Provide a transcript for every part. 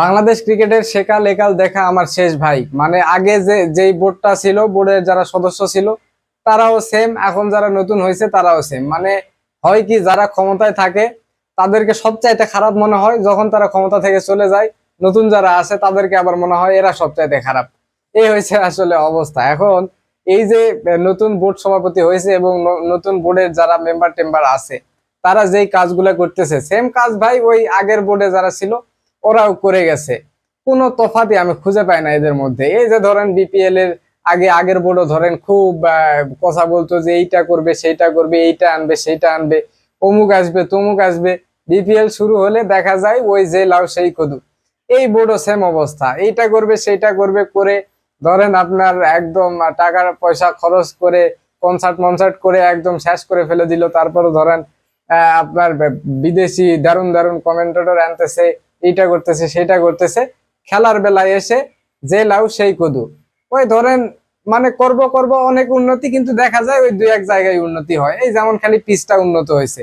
বাংলাদেশ ক্রিকেটের শেখাল একাল দেখা আমার শেষ ভাই। মানে আগে যে, যেই বোর্ডটা ছিল, বোর্ডের যারা সদস্য ছিল, তারাও সেম এখন যারা নতুন হয়েছে, তারাও সেম মানে হয় কি, যারা ক্ষমতায় থাকে, তাদেরকে সবচাইতে খারাপ মনে হয়, যখন তারা ক্ষমতা থেকে চলে যায়, নতুন যারা আছে, তাদেরকে আবার মনে হয় এরা সবচাইতে খারাপ। এই হয়েছে আসলে অবস্থা। এখন এই যে, নতুন বোর্ড সভাপতি হয়েছে এবং নতুন বোর্ডের যারা মেম্বার টেম্বার আছে, তারা যেই কাজগুলো করতেছে সেম কাজ ভাই ওই আগের বোর্ডে যারা ছিল ওরাও করে গেছে। কোনো তফাতই আমি খুঁজে পাই না এদের মধ্যে। এই যে ধরেন বিপিএল এর আগে আগের বোর্ডও ধরেন খুব কথা বলতো যে এইটা করবে, সেইটা করবে, এইটা আনবে, সেইটা আনবে। অমুক আসবে, তমুক আসবে। বিপিএল শুরু হলে দেখা যায় ওই যে লাউ সেই কদু। এই বোর্ডও সেম অবস্থা। এইটা করবে, সেইটা করবে, করে ধরেন আপনার একদম টাকার পয়সা খরচ করে কনসার্ট মনসার্ট করে একদম শেষ করে ফেলে দিল। তারপরে ধরেন আপনার বিদেশি দারুণ দারুণ কমেন্টেটর আনতেছে। এইটা করতেছে, সেটা করতেছে। খেলার বেলায় এসে যে লাউ, সেই কদু। ওই ধরেন মানে করব করব অনেক উন্নতি, কিন্তু দেখা যায় ওই দুই এক জায়গায় উন্নতি হয়। এই যেমন খালি পিচটা উন্নত হয়েছে।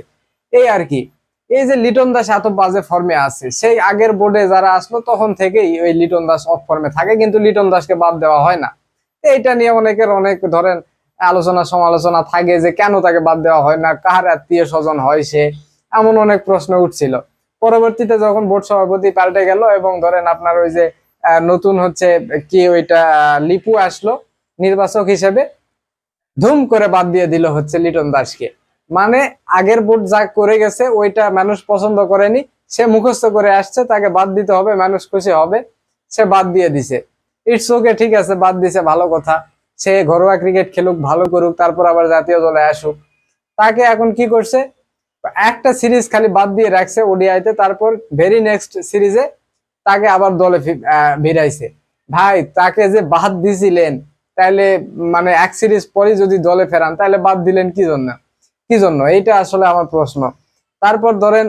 এই আর কি। এই যে লিটন দাস এত বাজে ফর্মে আছে, সেই আগের বোর্ডে যারা আসলো, তখন থেকেই ওই লিটন দাস অফ ফর্মে থাকে, কিন্তু লিটন দাসকে বাদ দেওয়া হয় না। এইটা নিয়ে অনেকের অনেক, ধরেন, আলোচনা সমালোচনা থাকে যে কেন তাকে বাদ দেওয়া হয় না, কার আত্মীয় স্বজন হয় সে, এমন অনেক প্রশ্ন উঠছিল। পরবর্তীতে যখন বোর্ড সভাপতি পাল্টে গেল এবং ধরেন আপনার ওই যে নতুন হচ্ছে কি ওইটা লিপু আসলো নির্বাচক হিসেবে, ধুম করে বাদ দিয়ে দিল হচ্ছে লিটন দাসকে। মানে আগের বোর্ড যা করে গেছে ওইটা মানুষ পছন্দ করেনি, সে মুখস্থ করে আসছে, তাকে বাদ দিতে হবে, মানুষ খুশি হবে, সে বাদ দিয়ে দিছে। ইটস ওকে ঠিক আছে, বাদ দিছে, ভালো কথা। সে ঘরোয়া ক্রিকেট খেলুক, ভালো করুক, তারপর আবার জাতীয় দলে আসুক। তাকে এখন কি করছে? একটা সিরিজ খালি বাদ দিয়ে রাখছে ওডিআইতে তারপর ভেরি নেক্সট সিরিজে তাকে আবার দলে ভিড়াইছে। ভাই তাকে যে বাদ দিছিলেন তাহলে মানে এক সিরিজ পরে যদি দলে ফেরান তাহলে বাদ দিলেন কি জন্য? কি জন্য? এইটা আসলে আমার প্রশ্ন। তারপর ধরেন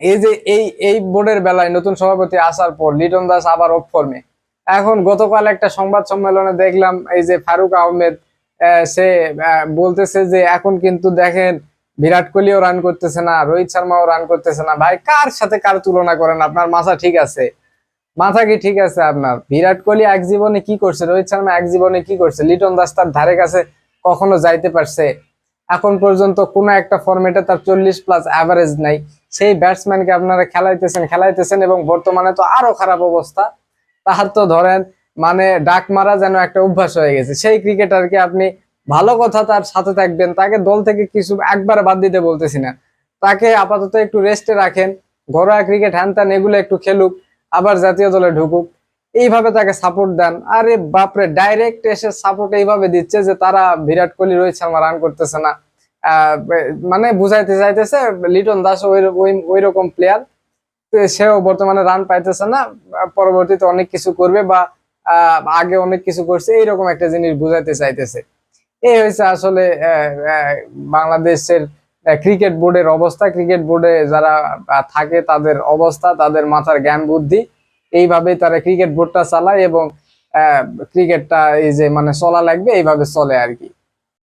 এই যে এই এই বোর্ডের বেলায় নতুন সভাপতি আসার পর লিটন দাস আবার অফ ফর্মে এখন গতকাল একটা সংবাদ সম্মেলনে দেখলাম এই যে ফারুক আহমেদ আহ, সে বলতেছে যে এখন কিন্তু দেখেন বিরাট কোহলিও রান করতেছে না, রোহিত শর্মাও রান করতেছে না। ভাই, কার সাথে কার তুলনা করেন? আপনার মাথা ঠিক আছে? মাথা কি ঠিক আছে আপনার? বিরাট কোহলি এক জীবনে কি করছে? রোহিত শর্মা এক জীবনে কি করছে? লিটন দাস তার ধারে কাছে কখনো যাইতে পারছে? এখন পর্যন্ত কোনো একটা ফরম্যাটে তার চল্লিশ প্লাস অ্যাভারেজ নাই। সেই ব্যাটসম্যানকে আপনারা খেলাইতেছেন খেলাইতেছেন এবং বর্তমানে তো আরও খারাপ অবস্থা। তাহার তো ধরেন মানে ডাক মারা যেন একটা অভ্যাস হয়ে গেছে। সেই ক্রিকেটারকে আপনি ভালো কথা তার সাথে থাকবেন। তাকে দল থেকে কিছু একবার বাদ দিতে বলতেছি না। তাকে আপাতত একটু রেস্টে রাখেন। ঘরোয়া ক্রিকেট হ্যান এগুলো একটু খেলুক, আবার জাতীয় দলে ঢুকুক। এইভাবে তাকে সাপোর্ট দেন। আরে বাপরে ডাইরেক্ট এসে সাপোর্ট এইভাবে দিচ্ছে যে তারা বিরাট কোহলি, রোহিত শর্মা রান করতেছে না। মানে বুঝাইতে চাইতেছে, লিটন দাস ওই রকম প্লেয়ার সেও বর্তমানে রান পাইতেছে না। পরবর্তীতে অনেক কিছু করবে বা আগে অনেক কিছু করছে, এইরকম একটা জিনিস বুঝাইতে চাইতেছে। এই হয়েছে আসলে বাংলাদেশের ক্রিকেট বোর্ডের অবস্থা। ক্রিকেট বোর্ডে যারা থাকে তাদের অবস্থা, তাদের মাথার জ্ঞান বুদ্ধি, এইভাবেই তারা ক্রিকেট বোর্ডটা চালায় এবং ক্রিকেটটা এই যে মানে চলা লাগবে, এইভাবে চলে আর কি।